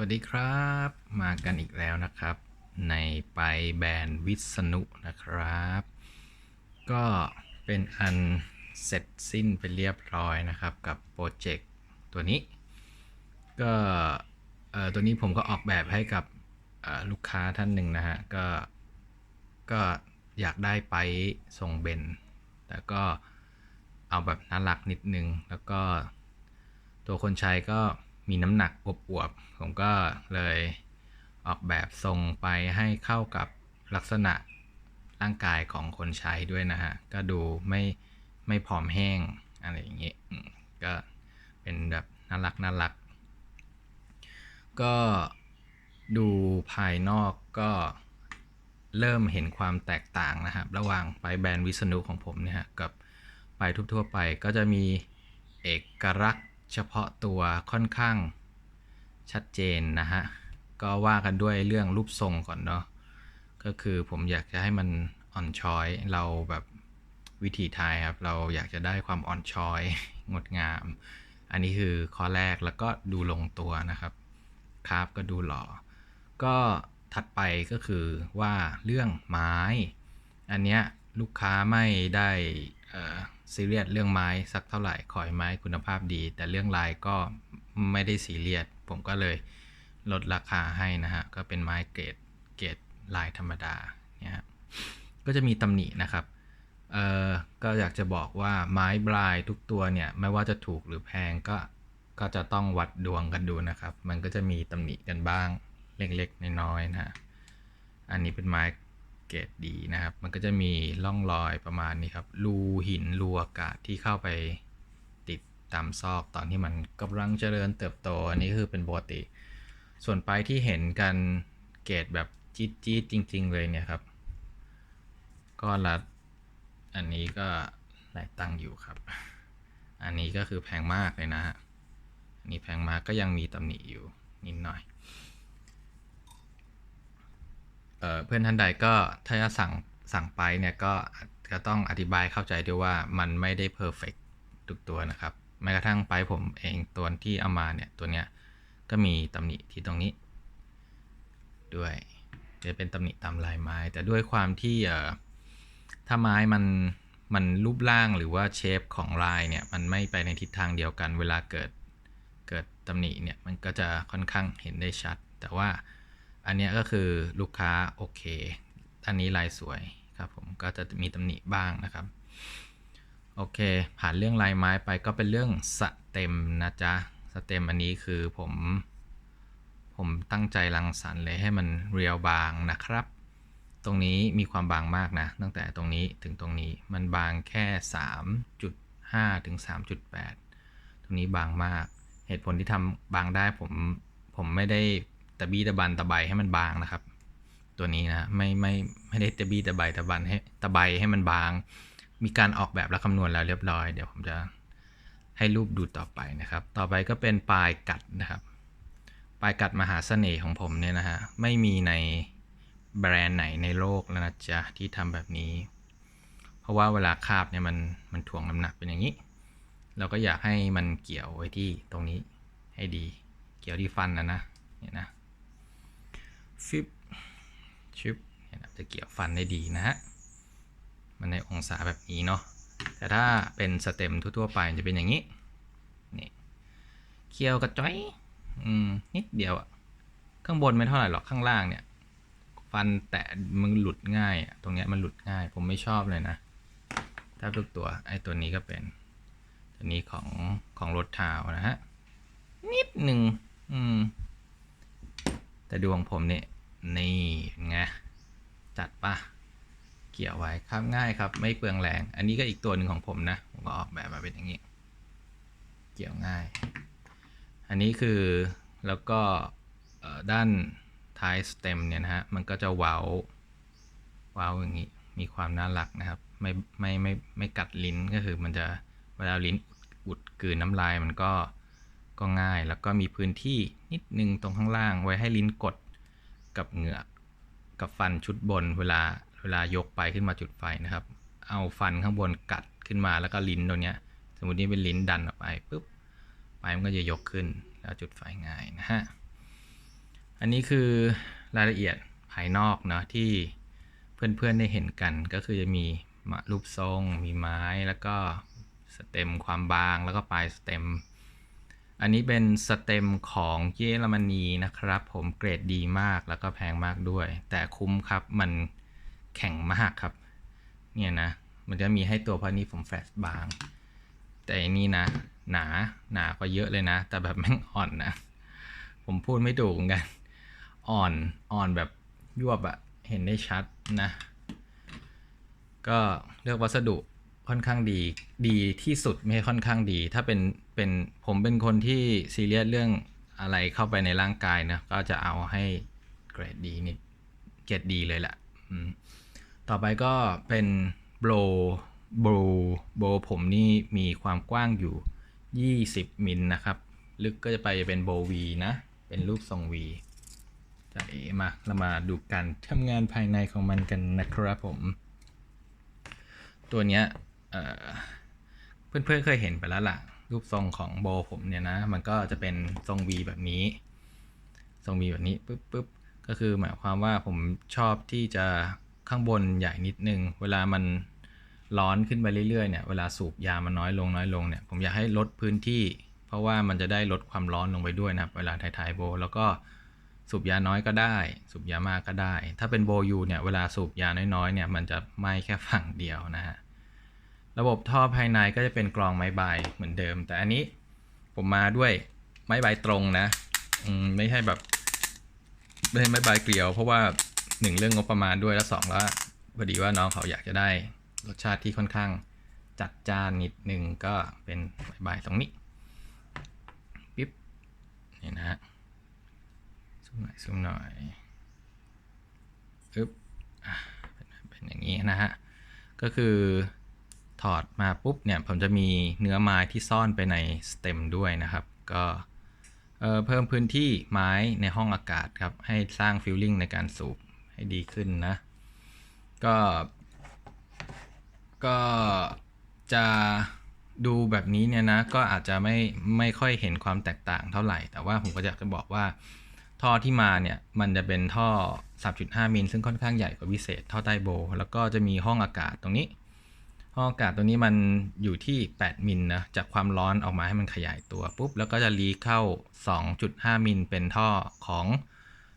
วัสดีครับ มากันอีกแล้วนะครับ ในไปแบรนด์วิษณุนะครับ ก็เป็นอันเสร็จสิ้นไปเรียบร้อยนะครับ กับโปรเจกต์ตัวนี้ ก็เออตัวนี้ผมก็ออกแบบให้กับลูกค้าท่านหนึ่งนะฮะ ก็ก็อยากได้ไปทรงเบนแต่ก็เอาแบบน่ารักนิดนึง แล้วก็ตัวคนใช้ก็ มีน้ำหนักอวบๆ ผมก็เลยออกแบบทรงไปให้เข้ากับลักษณะร่างกายของคนใช้ด้วยนะฮะ ก็ดูไม่ไม่ผอมแห้งอะไรอย่างเงี้ยก็เป็นแบบน่ารักน่ารัก ก็ดูภายนอกก็เริ่มเห็นความแตกต่างนะครับ ระหว่างไปแบรนด์วิษณุของผมเนี่ยฮะกับไปทั่วๆไปก็จะมีเอกลักษณ์ เฉพาะตัวค่อนข้างชัดเจนนะฮะ ก็ว่ากันด้วยเรื่องรูปทรงก่อนเนาะ ก็คือผมอยากจะให้มันอ่อนช้อย เราแบบวิธีไทยครับ เราอยากจะได้ความอ่อนช้อย งดงาม อันนี้คือข้อแรกแล้วก็ดูลงตัวนะครับคราฟก็ดูหล่อ ก็ถัดไปก็คือว่าเรื่องไม้ อันเนี้ยลูกค้าไม่ได้ ซีเรียสเรื่องไม้สักเท่าไหร่ขอยไม้คุณภาพดี แต่เรื่องลายก็ไม่ได้ซีเรียสผมก็เลยลดราคาให้นะฮะ ก็เป็นไม้เกรดเกรดลายธรรมดาเนี่ยก็จะมีตำหนินะครับเอ่อก็อยากจะบอกว่าไม้บลายทุกตัวเนี่ย ไม่ว่าจะถูกหรือแพงก็ก็จะต้องวัดดวงกันดูนะครับ มันก็จะมีตำหนิกันบ้างเล็กๆน้อยๆนะ อันนี้เป็นไม้ เกรดดีนะครับ มันก็จะมีร่องรอยประมาณนี้ครับ รูหินรูอากาศที่เข้าไปติดตามซอกตอนที่มันกำลังเจริญเติบโต อันนี้คือเป็นปกติ ส่วนไปที่เห็นกันเกรดแบบจี๊ดจี๊ดจริง ๆ เลยเนี่ยครับก็ละอันนี้ก็หลายตังอยู่ครับ อันนี้ก็คือแพงมากเลยนะฮะอันนี้แพงมากก็ยังมีตำหนิอยู่นิดหน่อย เเพื่อนท่านใดก็ถ้าจะสั่งสั่งไปเนี่ยก็ก็ต้องอธิบายเข้าใจด้วยว่ามันไม่ได้เพอร์เฟกทุกตัวนะครับแม้กระทั่งไปผมเองตัวที่เอามาเนี่ยตัวเนี้ยก็มีตำหนิที่ตรงนี้ ด้วยจะเป็นตำหนิตามลายไม้ แต่ด้วยความที่เอ่อถ้าไม้มันมันรูปร่างหรือว่าเชฟของลายเนี่ยมันไม่ไปในทิศทางเดียวกัน เวลาเกิดเกิดตำหนิเนี่ยมันก็จะค่อนข้างเห็นได้ชัด แต่ว่า อันนี้ก็คือลูกค้าโอเค อันนี้ลายสวยครับผมก็จะมีตำหนิบ้างนะครับโอเค ผ่านเรื่องลายไม้ไปก็เป็นเรื่องสเต็มนะจ๊ะสเต็มอันนี้คือผม ผมตั้งใจรังสรรค์เลยให้มันเรียวบางนะครับ ตรงนี้มีความบางมากนะ ตั้งแต่ตรงนี้ถึงตรงนี้มันบางแค่ 3.5 ถึง 3.8 ตรงนี้บางมาก เหตุผลที่ทำบางได้ผม ผมไม่ได้ ตะบี้ตะบันตะไบให้มันบางนะครับ ตัวนี้นะไม่ไม่ไม่ได้ตะบี้ตะไบตะบันให้ตะไบให้มันบาง มีการออกแบบและคำนวณแล้วเรียบร้อย เดี๋ยวผมจะให้รูปดูต่อไปนะครับ ต่อไปก็เป็นปลายกัดนะครับ ปลายกัดมหาเสน่ห์ของผมเนี่ยนะฮะไม่มีในแบรนด์ไหนในโลกแล้วนะจ๊ะที่ทำแบบนี้ เพราะว่าเวลาคาบเนี่ยมันมันถ่วงน้ำหนักเป็นอย่างนี้ เราก็อยากให้มันเกี่ยวไว้ที่ตรงนี้ให้ดี เกี่ยวที่ฟันนะนะเนี่ยนะ ฟิบชิบจะเกี่ยวฟันได้ดีนะฮะ มันในองศาแบบนี้เนาะ แต่ถ้าเป็นสเต็มทั่วๆไปจะเป็นอย่างนี้ นี่ เคี่ยวกระจ้อย อืม นิดเดียวอะข้างบนไม่เท่าไหร่หรอก ข้างล่างเนี่ย ฟันแตะมันหลุดง่ายอะตรงเนี้ยมันหลุดง่าย ผมไม่ชอบเลยนะแทบทุกตัว ไอ้ตัวนี้ก็เป็น ตัวนี้ของของรถเท้านะฮะ นิดหนึ่ง อืม แต่ดวงผมเนี่ยนี่ไงจัดปะเกี่ยวไว้ครับง่ายครับ ไม่เปลืองแรง อันนี้ก็อีกตัวหนึ่งของผมนะ ผมก็ออกแบบมาเป็นอย่างนี้ เกี่ยวง่าย อันนี้คือแล้วก็ด้านท้ายสเต็มเนี่ยนะฮะ มันก็จะเว้าเว้าอย่างนี้ มีความน่ารักนะครับ ไม่ไม่ไม่ไม่กัดลิ้นก็คือมันจะเวลาลิ้นอุดกืนน้ำลายมันก็ ก็ง่ายแล้วก็มีพื้นที่นิดนึงตรงข้างล่างไว้ให้ลิ้นกดกับเหงือกกับฟันชุดบนเวลาเวลายกไปขึ้นมาจุดไฟนะครับ เอาฟันข้างบนกัดขึ้นมาแล้วก็ลิ้นตรงเนี้ย สมมตินี่เป็นลิ้นดันออกไปปุ๊บไฟมันก็จะยกขึ้นแล้วจุดไฟง่ายนะฮะอันนี้คือรายละเอียดภายนอกเนาะที่เพื่อนๆได้เห็นกันก็คือจะมีรูปทรง มีไม้แล้วก็สเต็มความบางแล้วก็ปลายสเต็ม อันนี้เป็นสเต็มของเยอรมนีนะครับ ผมเกรดดีมากแล้วก็แพงมากด้วย แต่คุ้มครับมันแข็งมากครับ เนี่ยนะ มันจะมีให้ตัวเพราะนี้ผมแฟลชบาง แต่อันนี้นะ หนาหนากว่าเยอะเลยนะ แต่แบบแม่งอ่อนนะ ผมพูดไม่ถูกเหมือนกัน อ่อนอ่อนแบบยวบอะเห็นได้ชัดนะ ก็เลือกวัสดุ ค่อนข้างดีดีที่สุดไม่ค่อนข้างดี ถ้าเป็นเป็นผมเป็นคนที่ซีเรียสเรื่องอะไรเข้าไปในร่างกายนะก็จะเอาให้เกรดดีนี่เกรดดีเลยแหละต่อไปก็เป็นโบรโบรโบรผมนี่มีความกว้างอยู่ 20 มิลนะครับ ลึกก็จะไปเป็นโบวีนะ เป็นรูปทรงวีจะเอมาเรามาดูการทำงานภายในของมันกันนะครับผม ตัวเนี้ย เพื่อนๆเคยเห็นไปแล้วล่ะ รูปทรงของโบผมเนี่ยนะ มันก็จะเป็นทรง V แบบนี้ ทรง V แบบนี้ปุ๊บปุ๊บก็คือหมายความว่าผมชอบที่จะข้างบนใหญ่นิดนึง เวลามันร้อนขึ้นไปเรื่อยๆเนี่ยเวลาสูบยามันน้อยลงน้อยลงเนี่ยผมอยากให้ลดพื้นที่ เพราะว่ามันจะได้ลดความร้อนลงไปด้วยนะครับเวลาถ่ายๆโบ แล้วก็สูบยาน้อยก็ได้ สูบยามากก็ได้ ถ้าเป็นโบยูเนี่ยเวลาสูบยาน้อยๆเนี่ยมันจะไหม้แค่ฝั่งเดียวนะฮะ ระบบท่อภายในก็จะเป็นกรองไม้ใบเหมือนเดิม แต่อันนี้ผมมาด้วยไม้ใบตรงนะอืมไม่ใช่แบบไม่ใช่ไม้ใบเกลียว เพราะว่าหนึ่งเรื่องงบประมาณด้วยแล้วสองแล้วพอดีว่าน้องเขาอยากจะได้รสชาติที่ค่อนข้างจัดจ้านนิดนึงก็เป็นไม้ใบตรงนี้ปิ๊บนี่นะฮะซูมหน่อยซูมหน่อยอึ๊บเป็นอย่างนี้นะฮะก็คือ ถอดมาปุ๊บเนี่ยผมจะมีเนื้อไม้ที่ซ่อนไปในสเต็มด้วยนะครับ ก็เพิ่มพื้นที่ไม้ในห้องอากาศครับ ให้สร้างฟิลลิ่งในการสูบให้ดีขึ้นนะ ก็ ก็จะดูแบบนี้เนี่ยนะ ก็อาจจะไม่ไม่ค่อยเห็นความแตกต่างเท่าไหร่ แต่ว่าผมก็อยากจะบอกว่าท่อที่มาเนี่ยมันจะเป็นท่อ 3.5 มิลซึ่งค่อนข้างใหญ่กว่าวิเศษท่อใต้โบ แล้วก็จะมีห้องอากาศตรงนี้ ห้องอากาศตรงนี้มันอยู่ที่ 8 มิลนะ จากความร้อนออกมาให้มันขยายตัวปุ๊บ แล้วก็จะรีเข้า 2.5 มิลเป็นท่อของ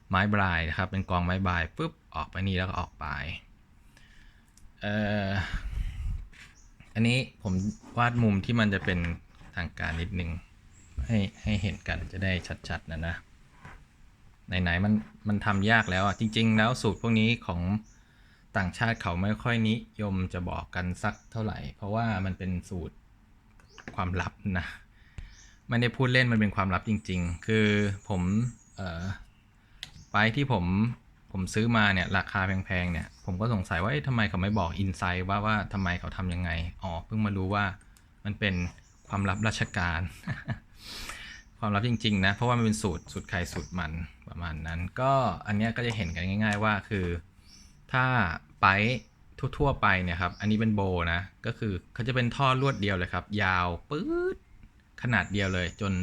ไม้บรายนะครับ เป็นกองไม้บรายปุ๊บ ออกไปนี่แล้วก็ออกไป เอ่อ อันนี้ผมวาดมุมที่มันจะเป็นทางการนิดนึง ให้ให้เห็นกันจะได้ชัดๆนะนะ ไหนๆมันมันทำยากแล้วอะ จริง ๆ แล้วสูตรพวกนี้ของ ต่างชาติเขาไม่ค่อยนิยมจะบอกกันสักเท่าไหร่ เพราะว่ามันเป็นสูตรความลับนะไม่ได้พูดเล่นมันเป็นความลับจริง ๆ คือผมเอ่อไปที่ผมผมซื้อมาเนี่ยราคาแพงๆเนี่ย ผมก็สงสัยว่าทำไมเขาไม่บอกอินไซด์ว่าว่าทำไมเขาทำยังไงอ๋อเพิ่งมารู้ว่ามันเป็นความลับราชการ ความลับจริง ๆ นะ เพราะว่ามันเป็นสูตรสูตรใครสูตรมันประมาณนั้น ก็อันเนี้ยก็จะเห็นกันง่าย ๆ ว่าคือ ถ้าไปทั่วๆไปเนี่ยครับ อันนี้เป็นโบนะ ก็คือเขาจะเป็นท่อลวดเดียวเลยครับ ยาวปื๊ดขนาดเดียวเลยจน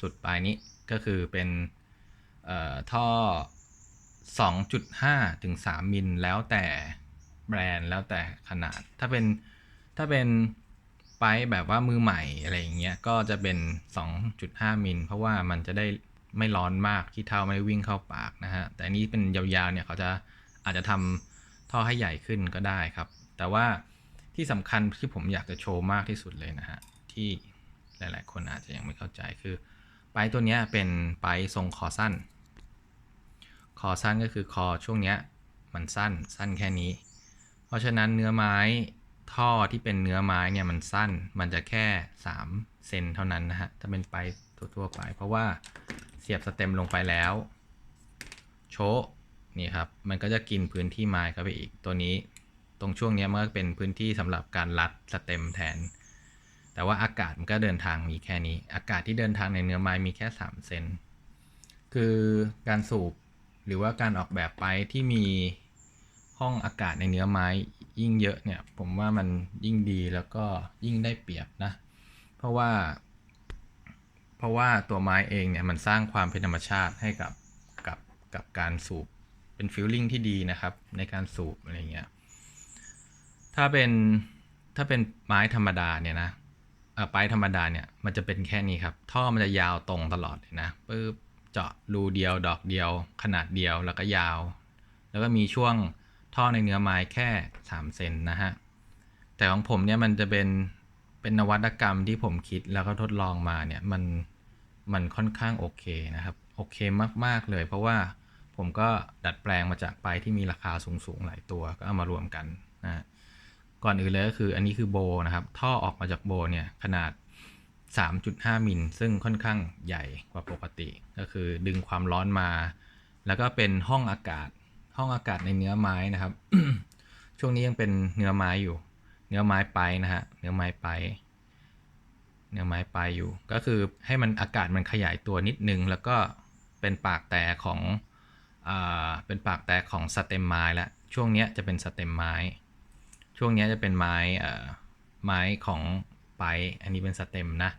สุดปลายนี้ก็คือเป็นเอ่อท่อ 2.5 ถึง 3 มิลแล้วแต่แบรนด์แล้วแต่ขนาด ถ้าเป็นถ้าเป็นไปแบบว่ามือใหม่อะไรอย่างเงี้ยก็จะเป็น 2.5 มิลเพราะว่ามันจะได้ไม่ร้อนมากที่เท้าไม่วิ่งเข้าปากนะฮะ แต่อันนี้เป็นยาวๆเนี่ยเขาจะ อาจจะทำท่อให้ใหญ่ขึ้นก็ได้ครับ แต่ว่าที่สำคัญที่ผมอยากจะโชว์มากที่สุดเลยนะฮะ ที่หลาย ๆ คนอาจจะยังไม่เข้าใจคือไปตัวเนี้ยเป็นไปทรงคอสั้น คอสั้นก็คือคอช่วงเนี้ยมันสั้นสั้นแค่นี้ เพราะฉะนั้นเนื้อไม้ท่อที่เป็นเนื้อไม้เนี่ยมันสั้นมันจะแค่3เซนเท่านั้นนะฮะถ้าเป็นไปทั่วๆไป เพราะว่าเสียบสเต็มลงไปแล้ว โชะ นี่ครับมันก็จะกินพื้นที่ไม้เข้าไปอีกตัวนี้ ตรงช่วงนี้มันก็เป็นพื้นที่สำหรับการรัดสเต็มแทน แต่ว่าอากาศมันก็เดินทางมีแค่นี้ อากาศที่เดินทางในเนื้อไม้มีแค่ 3 เซนคือการสูบหรือว่าการออกแบบไปที่มีห้องอากาศในเนื้อไม้ยิ่งเยอะเนี่ยผมว่ามันยิ่งดีแล้วก็ยิ่งได้เปรียบนะ เพราะว่า เพราะว่าตัวไม้เองเนี่ยมันสร้างความเป็นธรรมชาติให้กับกับกับการสูบ เป็นฟิลลิ่งที่ดีนะครับ ในการสูบอะไรเงี้ย ถ้าเป็นถ้าเป็นไม้ธรรมดาเนี่ยนะเอ่อไปธรรมดาเนี่ยมันจะเป็นแค่นี้ครับ ท่อมันจะยาวตรงตลอดเลยนะปึ๊บเจาะรูเดียวดอกเดียว ขนาดเดียวแล้วก็ยาว แล้วก็มีช่วงท่อในเนื้อไม้แค่ 3 เซนนะฮะ แต่ของผมเนี่ยมันจะเป็นเป็นนวัตกรรมที่ผมคิดแล้วก็ทดลองมาเนี่ยมันมันค่อนข้างโอเคนะครับ โอเคมาก ๆ เลย เพราะว่า ผมก็ดัดแปลงมาจากไปที่มีราคาสูงๆหลายตัวก็เอามารวมกันนะก่อนอื่นเลยก็คืออันนี้คือโบนะครับ ท่อออกมาจากโบเนี่ยขนาด 3.5 มิลซึ่งค่อนข้างใหญ่กว่าปกติ ก็คือดึงความร้อนมา แล้วก็เป็นห้องอากาศ ห้องอากาศในเนื้อไม้นะครับ ช่วงนี้ยังเป็นเนื้อไม้อยู่ เนื้อไม้ไปนะฮะเนื้อไม้ไป เนื้อไม้ไปอยู่ ก็คือให้มันอากาศมันขยายตัวนิดนึง แล้วก็เป็นปากแต่ของ เป็นปากแต่ของสเต็มไม้และช่วงนี้จะเป็นสเต็มไม้ ช่วงนี้จะเป็นไม้ไม้ของไปอันนี้เป็นสเต็มนะ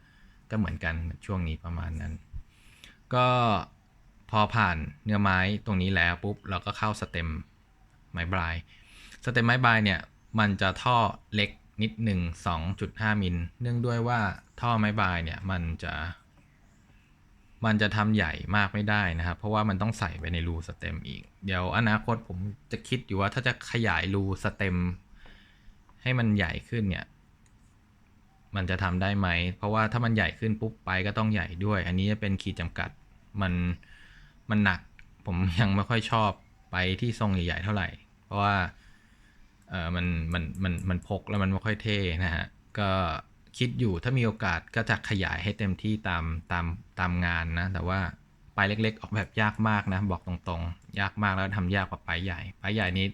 ก็เหมือนกันช่วงนี้ประมาณนั้น ก็พอผ่านเนื้อไม้ตรงนี้แล้วปุ๊บเราก็เข้าสเต็มไม้บลายสเต็มไม้บลายเนี่ยมันจะท่อเล็กนิดหนึ่ง2.5มิลเนื่องด้วยว่าท่อไม้บลายเนี่ยมันจะ มันจะทำใหญ่มากไม่ได้นะครับ เพราะว่ามันต้องใส่ไปในรูสเต็มอีก เดี๋ยวอนาคตผมจะคิดอยู่ว่าถ้าจะขยายรูสเต็มให้มันใหญ่ขึ้นเนี่ย มันจะทำได้ไหม เพราะว่าถ้ามันใหญ่ขึ้นปุ๊บไปก็ต้องใหญ่ด้วย อันนี้จะเป็นขีดจำกัด มันมันหนัก ผมยังไม่ค่อยชอบไปที่ทรงใหญ่ๆเท่าไหร่ เพราะว่าเออมันมันมันมันพกแล้วมันไม่ค่อยเท่นะฮะ ก็ คิดอยู่ถ้ามีโอกาสก็จะขยายให้เต็มที่ตามตามตามงานนะ แต่ว่าปลายเล็ก ๆ ออกแบบยากมากนะ บอกตรงๆ ยากมากแล้วทำยากกว่าปลายใหญ่ปลายใหญ่นี้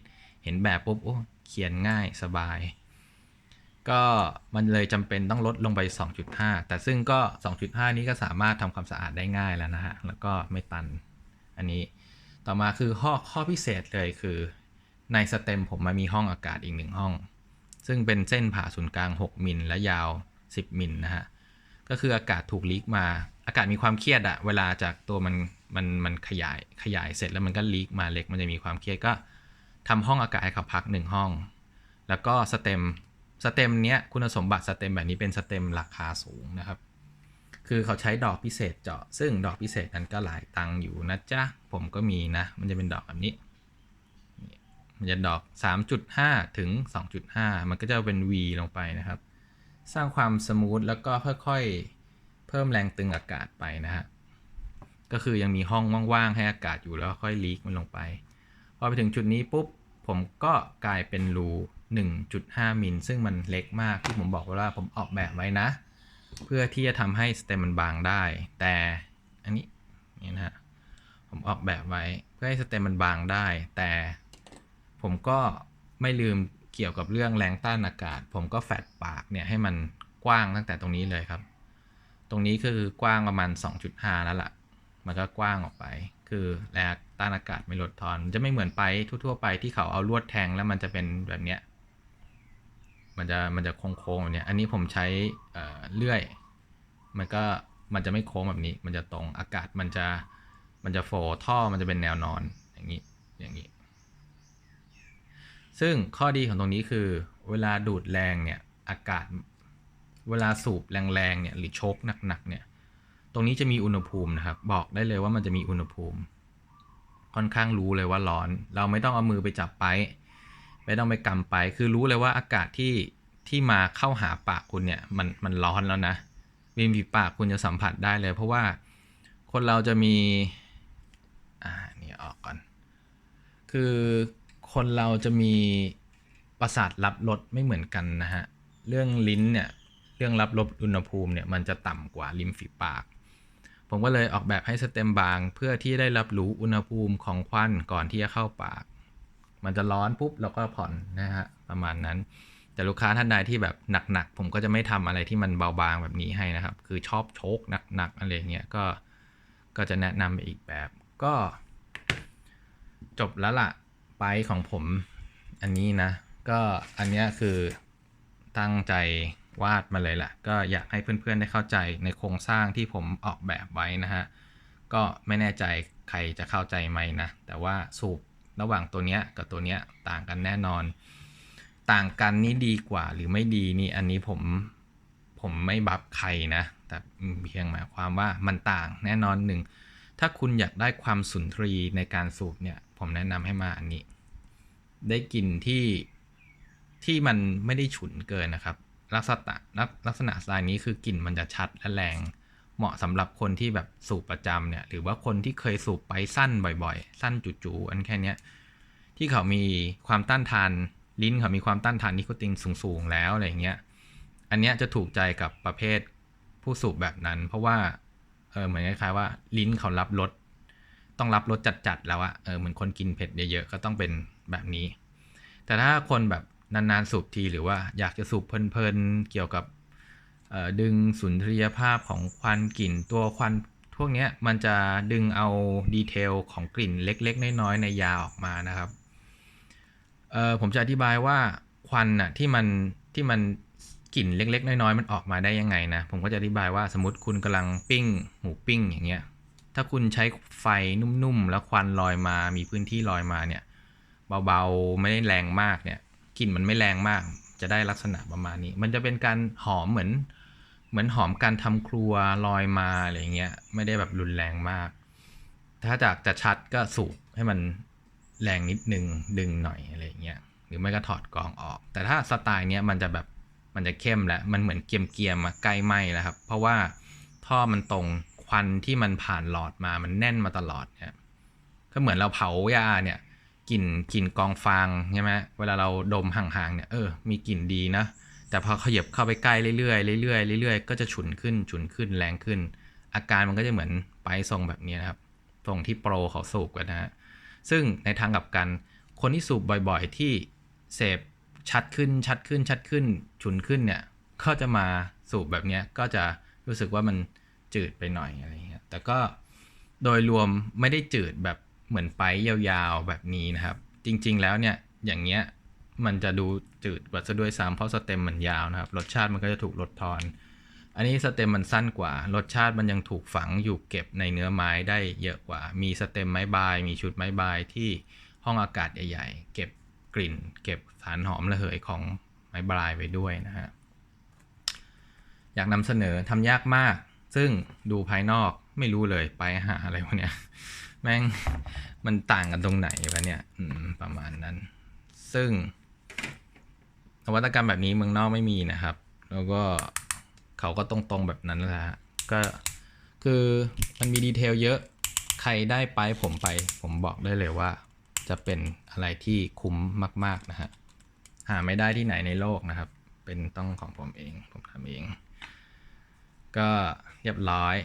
เห็นแบบปุ๊บโอ้เขียนง่ายสบาย ก็มันเลยจำเป็นต้องลดลงไป 2.5 แต่ซึ่งก็ 2.5 นี้ก็สามารถทำความสะอาดได้ง่ายแล้วนะฮะแล้วก็ไม่ตันอันนี้ต่อมาคือข้อข้อพิเศษเลยคือในสเต็มผมมันมีห้องอากาศอีกหนึ่งห้อง ซึ่งเป็นเส้นผ่าศูนย์กลาง 6 มิลและยาว 10 มิลนะฮะ ก็คืออากาศถูกลีกมา อากาศมีความเครียดอะเวลาจากตัวมันมันมันขยายขยายเสร็จแล้วมันก็ลีกมาเล็กมันจะมีความเครียดก็ทำห้องอากาศให้เขาพักหนึ่งห้อง แล้วก็สเต็มสเต็มเนี้ยคุณสมบัติสเต็มแบบนี้เป็นสเต็มราคาสูงนะครับ คือเขาใช้ดอกพิเศษเจาะ ซึ่งดอกพิเศษนั้นก็หลายตังค์อยู่นะจ๊ะ ผมก็มีนะ มันจะเป็นดอกแบบนี้ มันจะดอก 3.5 ถึง 2.5 มันก็จะเป็น V ลงไปนะครับ สร้างความสมูทแล้วก็ค่อยๆ เพิ่มแรงตึงอากาศไปนะฮะ ก็คือยังมีห้องว่างๆ ให้อากาศอยู่แล้วค่อยลีกมันลงไป พอไปถึงจุดนี้ปุ๊บ ผมก็กลายเป็นรู 1.5 มิล ซึ่งมันเล็กมากที่ผมบอกไว้ว่าผมออกแบบไว้นะ เพื่อที่จะทำให้สเต็มมันบางได้ แต่อันนี้นี่นะฮะ ผมออกแบบไว้เพื่อให้สเต็มมันบางได้ แต่ ผมก็ไม่ลืมเกี่ยวกับเรื่องแรงต้านอากาศ ผมก็แฟดปากเนี่ยให้มันกว้างตั้งแต่ตรงนี้เลยครับ ตรงนี้คือกว้างประมาณ 2.5 แล้วล่ะ มันก็กว้างออกไป คือแรงต้านอากาศไม่ลดทอน จะไม่เหมือนไปทั่วๆไปที่เขาเอาลวดแทงแล้วมันจะเป็นแบบเนี้ย มันจะมันจะโค้งๆแบบเนี้ย อันนี้ผมใช้เเลื่อย มันก็มันจะไม่โค้งแบบนี้ มันจะตรง อากาศมันจะมันจะโฟท่อ มันจะเป็นแนวนอนอย่างนี้ อย่างนี้ ซึ่งข้อดีของตรงนี้คือเวลาดูดแรงเนี่ยอากาศเวลาสูบแรงๆเนี่ยหรือโชกหนักๆเนี่ยตรงนี้จะมีอุณหภูมินะครับบอกได้เลยว่ามันจะมีอุณหภูมิ ค่อนข้างรู้เลยว่าร้อน เราไม่ต้องเอามือไปจับไป ไม่ต้องไปกำไป คือรู้เลยว่าอากาศที่ที่มาเข้าหาปากคุณเนี่ยมันมันร้อนแล้วนะริมฝีปากคุณจะสัมผัสได้เลย เพราะว่าคนเราจะมีอ่านี่ออกก่อน คือ คนเราจะมีประสาทรับรสไม่เหมือนกันนะฮะ เรื่องลิ้นเนี่ยเรื่องรับรสอุณหภูมิเนี่ยมันจะต่ำกว่าริมฝีปาก ผมก็เลยออกแบบให้สเต็มบางเพื่อที่ได้รับรู้อุณหภูมิของควันก่อนที่จะเข้าปาก มันจะร้อนปุ๊บเราก็ผ่อนนะฮะประมาณนั้น แต่ลูกค้าท่านใดที่แบบหนักๆผมก็จะไม่ทำอะไรที่มันเบาบางแบบนี้ให้นะครับ คือชอบโชกหนักๆอะไรเงี้ยก็ก็จะแนะนำไปอีกแบบก็จบแล้วล่ะ ไปของผมอันนี้นะ ก็อันนี้คือตั้งใจวาดมาเลยแหละก็อยากให้เพื่อนๆได้เข้าใจในโครงสร้างที่ผมออกแบบไว้นะฮะ ก็ไม่แน่ใจใครจะเข้าใจไหมนะ แต่ว่าสูบระหว่างตัวเนี้ยกับตัวเนี้ยต่างกันแน่นอน ต่างกันนี่ดีกว่าหรือไม่ดีนี่อันนี้ผมผมไม่บับใครนะ แต่เพียงหมายความว่ามันต่างแน่นอนหนึ่งถ้าคุณอยากได้ความสุนทรีในการสูบเนี่ย ผมแนะนำให้มาอันนี้ ได้กลิ่นที่ที่มันไม่ได้ฉุนเกินนะครับ ลักษณะลักลักษณะสไตล์นี้คือกลิ่นมันจะชัดและแรง เหมาะสำหรับคนที่แบบสูบประจำเนี่ย หรือว่าคนที่เคยสูบไปสั้นบ่อยๆ สั้นจู่ๆอันแค่เนี้ยที่เขามีความต้านทานลิ้นเขามีความต้านทานนิโคตินสูงๆแล้วอะไรเงี้ย อันเนี้ยจะถูกใจกับประเภทผู้สูบแบบนั้น เพราะว่า เออเหมือนคล้ายๆว่าลิ้นเขารับรส ต้องรับรสจัดๆแล้วอะเออเหมือนคนกินเผ็ดเยอะๆก็ต้องเป็นแบบนี้ แต่ถ้าคนแบบนานๆสูบทีหรือว่าอยากจะสูบเพลินๆเกี่ยวกับดึงสุนทรียภาพของควันกลิ่นตัวควันพวกเนี้ยมันจะดึงเอาดีเทลของกลิ่นเล็ก ๆ น้อยๆในยาออกมานะครับเอ่อผมจะอธิบายว่าควันน่ะที่มันที่มันกลิ่นเล็ก ๆ น้อยๆมันออกมาได้ยังไงนะ ผมก็จะอธิบายว่าสมมติคุณกำลังปิ้งหมูปิ้งอย่างเงี้ย ถ้าคุณใช้ไฟนุ่มๆ แล้วควันลอยมา มีพื้นที่ลอยมาเนี่ย เบาๆ ไม่ได้แรงมากเนี่ย กลิ่นมันไม่แรงมาก จะได้ลักษณะประมาณนี้ มันจะเป็นการหอมเหมือน เหมือนหอมการทำครัวลอยมาอะไรเงี้ย ไม่ได้แบบรุนแรงมาก ถ้าจากจะชัดก็สูบให้มันแรงนิดนึง ดึงหน่อยอะไรเงี้ย หรือไม่ก็ถอดกองออก แต่ถ้าสไตล์เนี้ยมันจะแบบ มันจะเข้มแล้ว มันเหมือนเกียมๆมาใกล้ไหมแล้วครับ เพราะว่าท่อมันตรง ควันที่มันผ่านหลอดมามันแน่นมาตลอดเนี่ยก็เหมือนเราเผายาเนี่ยกลิ่นกลิ่นกองฟางใช่ไหมเวลาเราดมห่างๆเนี่ยเออมีกลิ่นดีนะ แต่พอขยับเข้าไปใกล้เรื่อยๆเรื่อยๆเรื่อยๆก็จะฉุนขึ้นฉุนขึ้นแรงขึ้น อาการมันก็จะเหมือนไปทรงแบบนี้นะครับทรงที่โปรเขาสูบกันนะฮะซึ่งในทางกลับกัน คนที่สูบบ่อยๆ ที่เสพชัดขึ้นชัดขึ้นชัดขึ้น ฉุนขึ้นเนี่ยก็จะมาสูบแบบนี้ก็จะรู้สึกว่ามัน จืดไปหน่อยอะไรเงี้ยแต่ก็โดยรวมไม่ได้จืดแบบเหมือนไปยาวๆแบบนี้นะครับ จริงๆแล้วเนี่ยอย่างเงี้ยมันจะดูจืดกว่าซะด้วยซ้ำเพราะสเต็มมันยาวนะครับ รสชาติมันก็จะถูกลดทอน อันนี้สเต็มมันสั้นกว่า รสชาติมันยังถูกฝังอยู่เก็บในเนื้อไม้ได้เยอะกว่า มีสเต็มไม้บาย มีชุดไม้บายที่ห้องอากาศใหญ่ๆ เก็บกลิ่น เก็บสารหอมระเหยของไม้บายไว้ด้วยนะฮะ อยากนำเสนอทำยากมาก ซึ่งดูภายนอกไม่รู้เลยไปหาอะไรวะเนี่ย แม่งมันต่างกันตรงไหนวะเนี่ยประมาณนั้น ซึ่งนวัตกรรมแบบนี้เมืองนอกไม่มีนะครับ แล้วก็เขาก็ตรงๆแบบนั้นแหละฮะก็คือมันมีดีเทลเยอะใครได้ไปผมไป ผมบอกได้เลยว่า จะเป็นอะไรที่คุ้มมาก ๆนะฮะหาไม่ได้ที่ไหนในโลกนะครับ เป็นต้องของผมเอง ผมทำเอง ก็ รียบร้อย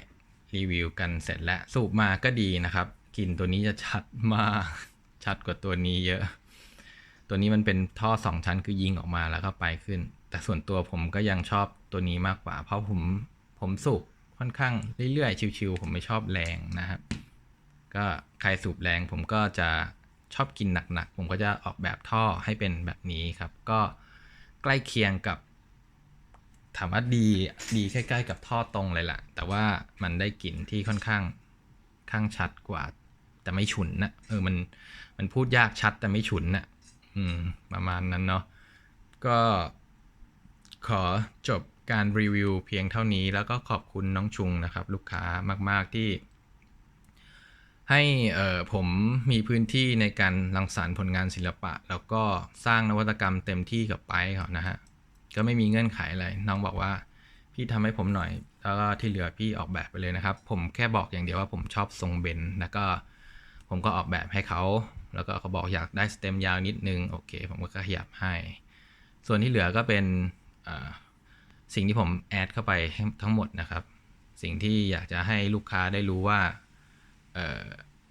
รีวิวกันเสร็จแล้วสูบมาก็ดีนะครับกลิ่นตัวนี้จะชัดมากชัดกว่าตัวนี้เยอะ ตัวนี้มันเป็นท่อสองชั้นคือยิงออกมาแล้วก็ไปขึ้น แต่ส่วนตัวผมก็ยังชอบตัวนี้มากกว่า เพราะผมผมสูบค่อนข้างเรื่อยๆชิวๆผมไม่ชอบแรงนะครับ ก็ใครสูบแรงผมก็จะชอบกินหนักๆ ผมก็จะออกแบบท่อให้เป็นแบบนี้ครับ ก็ใกล้เคียงกับ ถามว่าดีดีใกล้ๆกับท่อตรงเลยแหละแต่ว่ามันได้กลิ่นที่ค่อนข้างข้างชัดกว่า แต่ไม่ฉุนนะเออมันมันพูดยากชัดแต่ไม่ฉุนนะอืม ประมาณนั้นเนาะก็ขอจบการรีวิวเพียงเท่านี้แล้วก็ขอบคุณน้องชุงนะครับ ลูกค้ามาก ๆที่ ให้เออผมมีพื้นที่ในการรังสรรค์ผลงานศิลปะ แล้วก็สร้างนวัตกรรมเต็มที่กับไปเขานะฮะ ก็ไม่มีเงื่อนไขอะไร น้องบอกว่า พี่ทำให้ผมหน่อย แล้วก็ที่เหลือพี่ออกแบบไปเลยนะครับ ผมแค่บอกอย่างเดียวว่าผมชอบทรงเบนซ์แล้วก็ผมก็ออกแบบให้เขา แล้วก็เขาบอกอยากได้สเต็มยาวนิดนึง โอเค ผมก็ขยับให้ ส่วนที่เหลือก็เป็นสิ่งที่ผมแอดเข้าไปให้ทั้งหมดนะครับ สิ่งที่อยากจะให้ลูกค้าได้รู้ว่า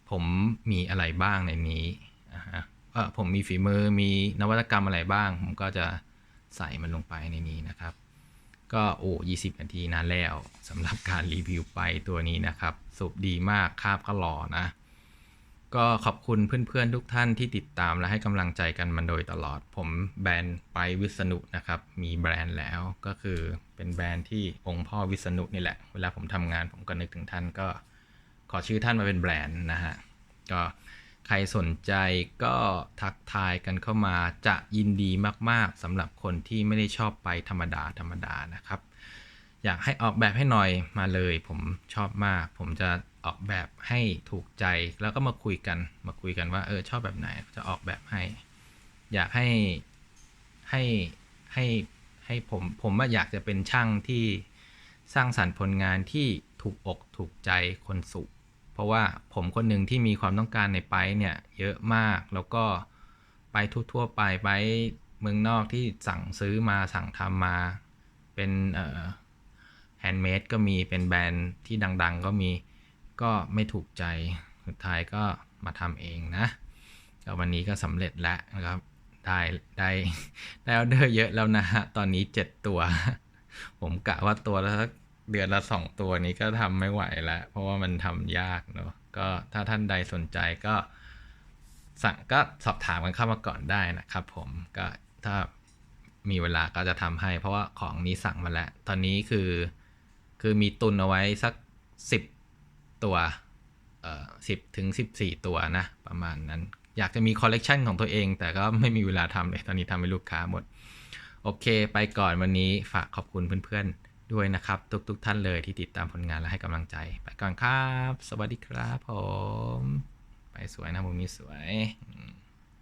ผมมีอะไรบ้างในนี้ว่าผมมีฝีมือมีนวัตกรรมอะไรบ้าง ผมก็จะ ใส่มันลงไปในนี้นะครับ ก็โอ้20 นาทีนานแล้วสำหรับการรีวิวไปตัวนี้นะครับสูบดีมากคาบก็หล่อนะ ก็ขอบคุณเพื่อนๆทุกท่านที่ติดตามและให้กำลังใจกันมาโดยตลอด ผมแบรนด์ไปวิษณุนะครับ มีแบรนด์แล้วก็คือเป็นแบรนด์ที่องค์พ่อวิษณุนี่แหละ เวลาผมทำงานผมก็นึกถึงท่านก็ขอชื่อท่านมาเป็นแบรนด์นะฮะก็ ครสนใจก็ทักทายกันเข้ามาจะยินดีมากๆสำหรับคนที่ไม่ได้ชอบไปธรรมดาธรรมดานะครับ อยากให้ออกแบบให้หน่อยมาเลย ผมชอบมาก ผมจะออกแบบให้ถูกใจแล้วก็มาคุยกันมาคุยกันว่าเออชอบแบบไหนจะออกแบบให้ อยากให้ให้ให้ให้ผมผมว่าอยากจะเป็นช่างที่สร้างสรรค์ผลงานที่ถูกอกถูกใจคนสุ เพราะว่าผมคนหนึ่งที่มีความต้องการในไปเนี่ยเยอะมากแล้วก็ไปทั่วๆไปไปเมืองนอกที่สั่งซื้อมาสั่งทำมาเป็นเอ่อแฮนด์เมดก็มีเป็นแบรนด์ที่ดัง ๆ ก็มีก็ไม่ถูกใจสุดท้ายก็มาทำเองนะแล้ววันนี้ก็สำเร็จแล้วนะครับ ได้ได้ได้ออเดอร์เยอะแล้วนะฮะตอนนี้ 7 ตัว ผมกะว่าตัวละสัก เดือนละ2ตัวนี้ก็ทำไม่ไหวแล้ว เพราะว่ามันทำยากเนอะก็ถ้าท่านใดสนใจก็สั่งก็สอบถามกันเข้ามาก่อนได้นะครับผมก็ถ้ามีเวลาก็จะทำให้ เพราะว่าของนี้สั่งมาแล้ว ตอนนี้คือ คือมีตุนเอาไว้สักสิบตัวเอ่อสิบถึงสิบสี่ตัวนะ ประมาณนั้น อยากจะมีคอลเลกชันของตัวเอง แต่ก็ไม่มีเวลาทำเลย ตอนนี้ทำให้ลูกค้าหมด โอเค ไปก่อนวันนี้ฝากขอบคุณเพื่อนๆ ด้วยนะครับ ทุกๆทท่านเลยที่ติดตามผลงานและให้กำลังใจ ไปก่อนครับ สวัสดีครับผม ไปสวยนะมุมนี้สวย